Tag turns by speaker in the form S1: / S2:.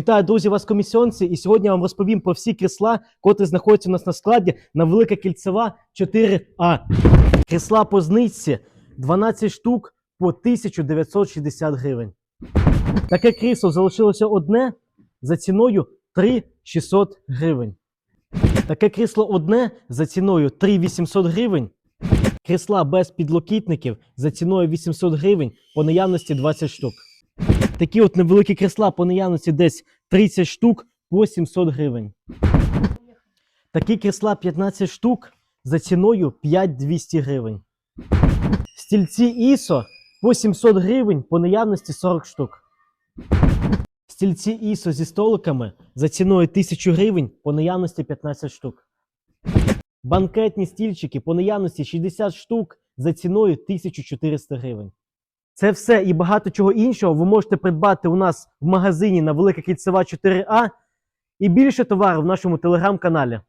S1: Вітаю, друзі, вас комісіонці, і сьогодні я вам розповім про всі крісла, котрі знаходяться у нас на складі на Велика Кільцева 4А. Крісла по знижці 12 штук по 1960 гривень. Таке крісло залишилося одне за ціною 3600 гривень. Таке крісло одне за ціною 3800 гривень. Крісла без підлокітників за ціною 800 гривень по наявності 20 штук. Такі от невеликі крісла по наявності десь 30 штук по 700 гривень. Такі крісла 15 штук за ціною 5200 гривень. Стільці ISO по 700 гривень по наявності 40 штук. Стільці ISO зі столиками за ціною 1000 гривень по наявності 15 штук. Банкетні стільчики по наявності 60 штук за ціною 1400 гривень. Це все і багато чого іншого ви можете придбати у нас в магазині на Велика Кільцева 4А і більше товару в нашому телеграм-каналі.